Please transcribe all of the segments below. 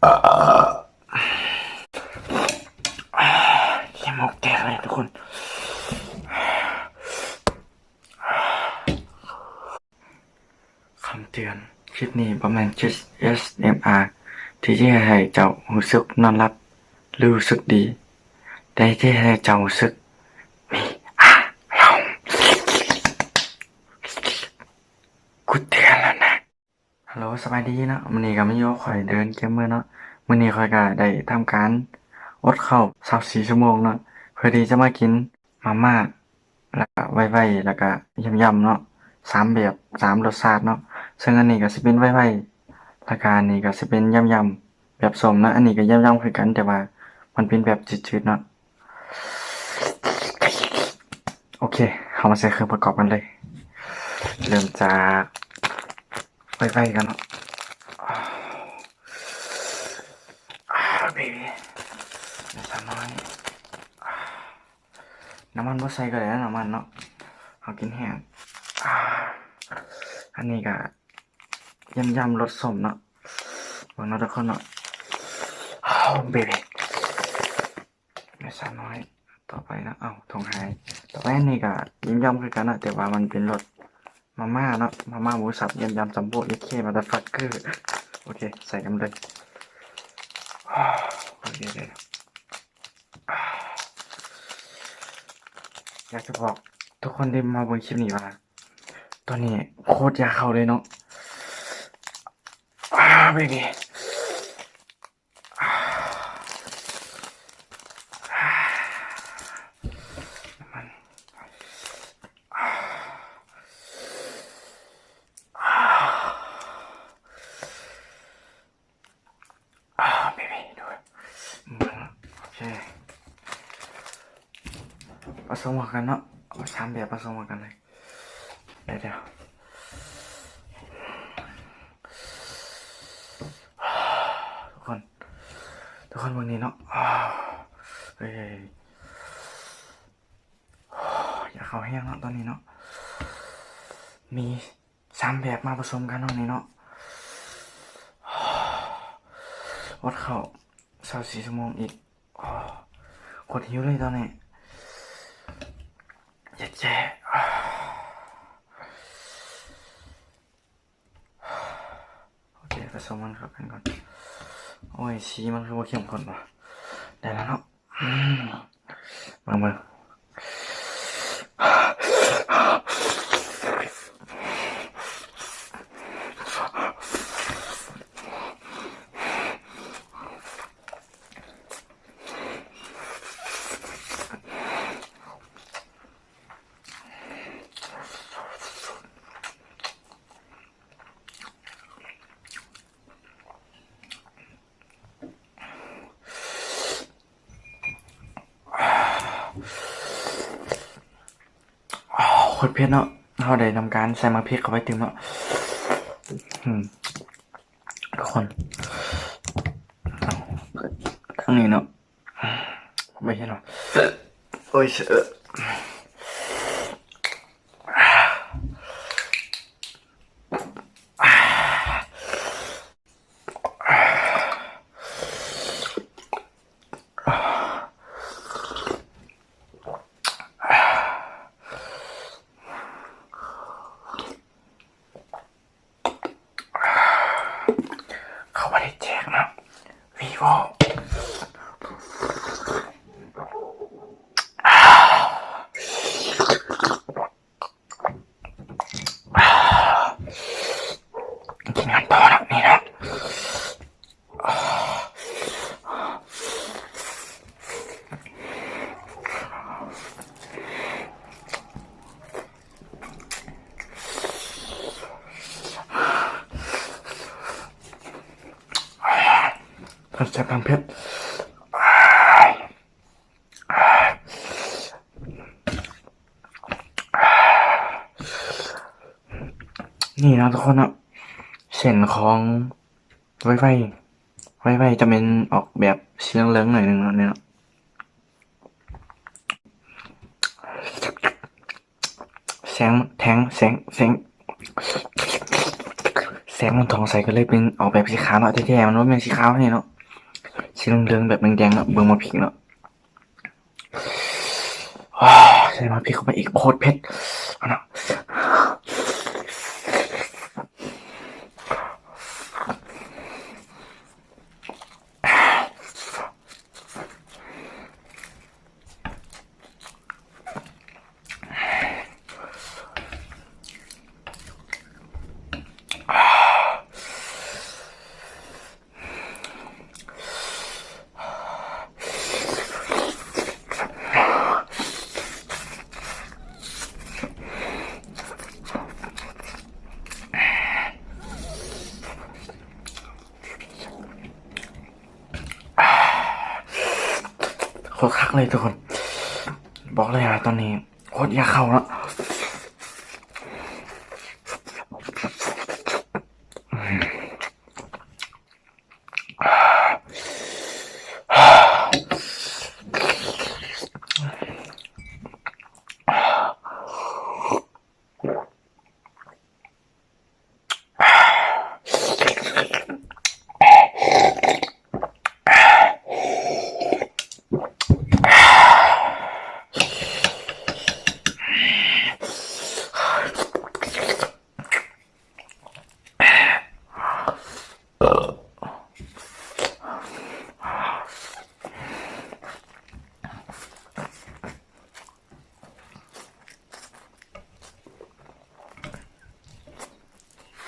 ยังหมกแตกเลยทุกคน คำเตือน คลิปนี้ประมาณ SMR ที่จะให้เจ้ารู้สึกนอนหลับรู้สึกดี แต่ที่ให้เจ้ารู้สึกมีอารมณ์กูเตือนแล้วนะ ฮัลโหลสบายดีเนาะมื้อนี้ก็มาอยู่ข่อยเดินเกมมือเนาะมื้อนี้ข่อยก็ได้ทำการอดเข้าว24ชั่วโมงเนาะเพื่อที่จะมากินมาม่าแล้วก็ไวๆแล้วก็ยำๆเนาะสามแบบสามรสชาติเนาะซึ่งอันนี้ก็สิเป็นไวๆแล้วก็อันนี้ก็สิเป็นยำๆแบบสมนะอันนี้ก็ยำๆคือกันแต่ว่า มันเป็นแบบจืดๆเนาะโอเคเรามาใส่เครื่องประกอบกันเลย เริ่มจาก ไวๆกันเนาะอ่าเบบี้เดี๋ยวสน้อยน้ำมันบ่ใส่ก็ได้นะน้ำมันเนาะเอากินแห้งอันนี้ก็ยำยำรสสมเนาะบิ่งเนาะทุกคนเนาะอ้าวเบบี้เดี๋ยวสาน้อย ต่อไปนะ เอ้าทงหายต่อไปอันนี้ก็ยำยำคือกันนะแต่ว่ามันเป็นรส มาม่าเนาะมาม่าหมูสับยำยำสัมโบเอเคมาดัฟักเกอร์โอเค ใส่กันเลยโอเคเลยอยากจะบอกทุกคนที่มาบนคลิปนี้ว่าตอนนี้โคตรอยากเข้าเลยเนาะอ้าเบบี้น้ำมันอ่าอ่าอ่าเบบี้ดูมึงโอเคผ สมกันเนาะเอาสามแบบผสมกันเลยเดี๋ยวเดี๋ยวทุกคน ทุกคนวันนี้เนาะเฮ้ยอยากเขาแห้งเนาะตอนนี้เนาะมีสามแบบมาผสมกันตรงนี้เนาะวัดเข่าสาวสี่ชั่วโมงอีกอ้าวกดหิวเลยตอนนี้ เย็ดแย่อ้าวโอเคผสมมันเข้ากันก่อน โอ้ยชีมันคือว่าเข้มข้นว่ะได้แล้วเนาะมมามาอ้า ตรเผ็ดเนาะเราได้ทำการใส่มะพริกเข้าไปเต็มเนาะทุกคนเอาทั้งนี้เนาะไม่ใช่เนาะโอ้ยเออเขาไม่ได้แจกนะวีโวกินกันต่อนะนี่นะเพิ่มแซ่บเพิ่มเผ็ดนี่นะทุกคนอะเส้นของไวไฟไวไฟจะเป็นออกแบบสีเหลืองๆหน่อยหนึ่งนะเนี่ยเนาะแสงแทงแสงแสงแสงมันทองใสก็เลยเป็นออกแบบสีขาวเนาะแท้ๆมันว่าเป็นสีขาวนี่เนาะ สีเหลืองๆแบบแดงๆเนาะเบิ่งมาพริกเนาะว้าวใส่มาพริกเข้าไปอีกโคตรเผ็ดาเนาะโคตรคักเลยทุกคน บอกเลยอะตอนนี้โคตรอยากเข้าแล้ว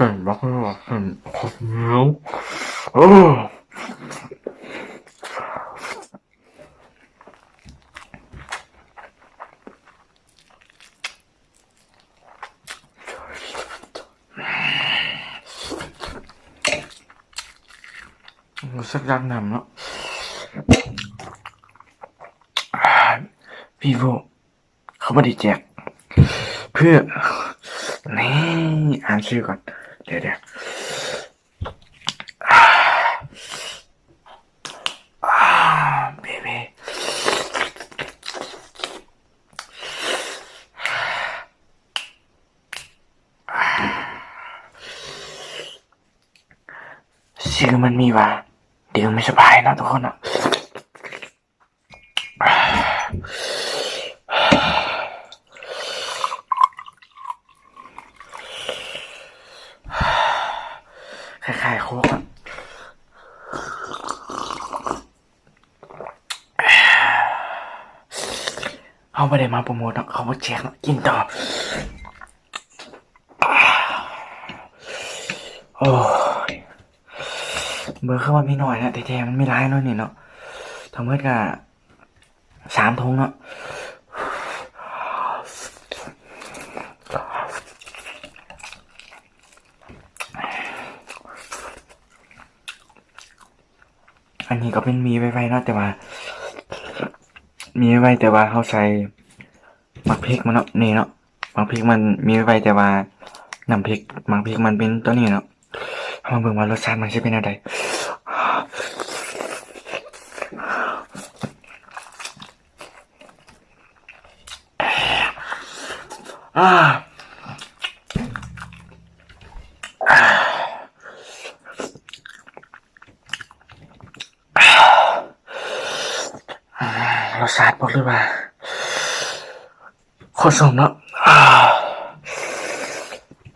เห็นบอกเลยว่าเห็นโคตรเหนียวโอ้รู้สึกรักนำเนาะพี่โบเขาไม่ได้แจก เพื่อ นี่ อ่านชื่อก่อน เดี๋ยวเดี๋ยวอ่าเบบีชื่อมันมีว่าเดี๋ยวไม่สบายนะทุกคนอะ คล้ายๆโคกอะเขาไม่ได้มาโปรโมทเขามาแจกเนาะกินต่อ โอ้ยเบอร์เข้ามามีหน่อยนะแต่แท้มันไม่ร้ายเนาะนี่เนาะทั้งหมดก็สามทงเนาะ นี้ก็เป็นมีไวๆเนาะแต่ว่า มีไว้แต่ว่าเขาใส่มักพริกมันเนาะนี่เนาะมักพริกมันมีไว้แต่ว่าน้ำพริกมักพริกมันเป็นตัวนี้เนาะเอามาเบิ่งว่ารสชาติมันจะเป็นอะไรอ่า เรารสาติบอกเลยว่าโคตรสมเนาะอ่า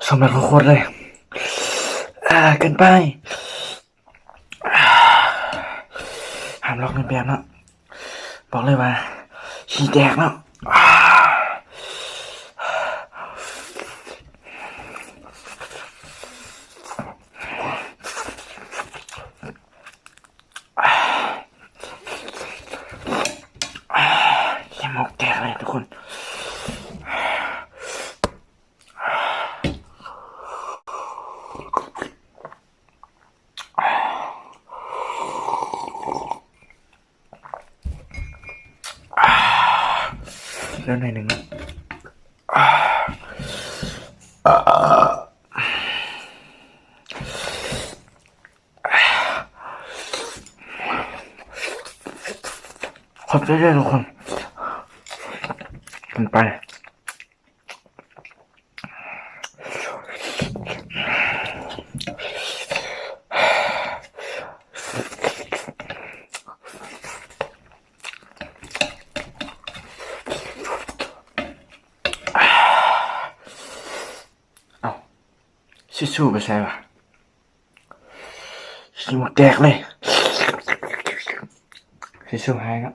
สมแบบโคตรเลย อ่าเกินไปห้ามล็อกเงินแบบเนาะบอกเลยว่า ขี้แตกเนาะอ่าขี้มกแตกเลยทุกคน เริ่มหน่อยหนึ่งนะขอบใจด้วยทุกคนกันไป ชิชูไปใช่ปะชิมดแดกเลยชิชูหายครับ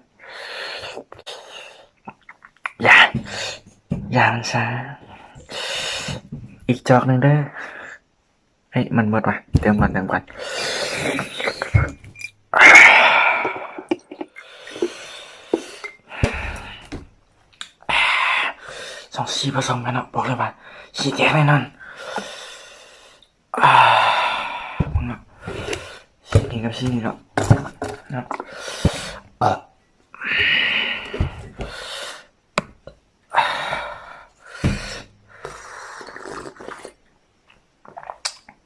อย่าอย่ามันซาอีกจอกหนึ่งเด้อเฮ้ยมันหมดว่ะเติมก่อนเติมก่อนสองสี่ผสมกันเนาะบอกเลยว่าสีแดงแน่นอน มึงเนาะสีนี้กับสีนี้เนาะเนาะเออ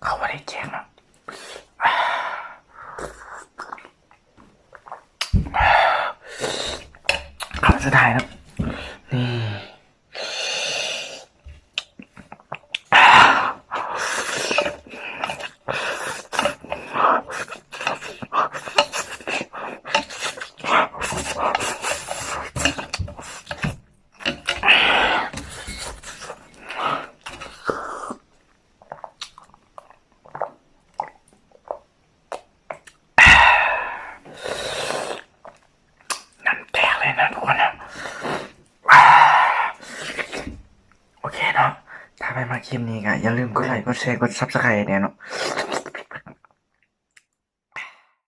เขาไม่ได้แจ้งนาะเขาจะถ่ายครับนี่ น้ำแตกเลยนะทุกคนนะอ่าโอเคเนาะ ถ้าไปมา คลิปนี้ก็อย่าลืมกดไลค์กดแชร์กดซับสไครต์เนี่ยเนาะ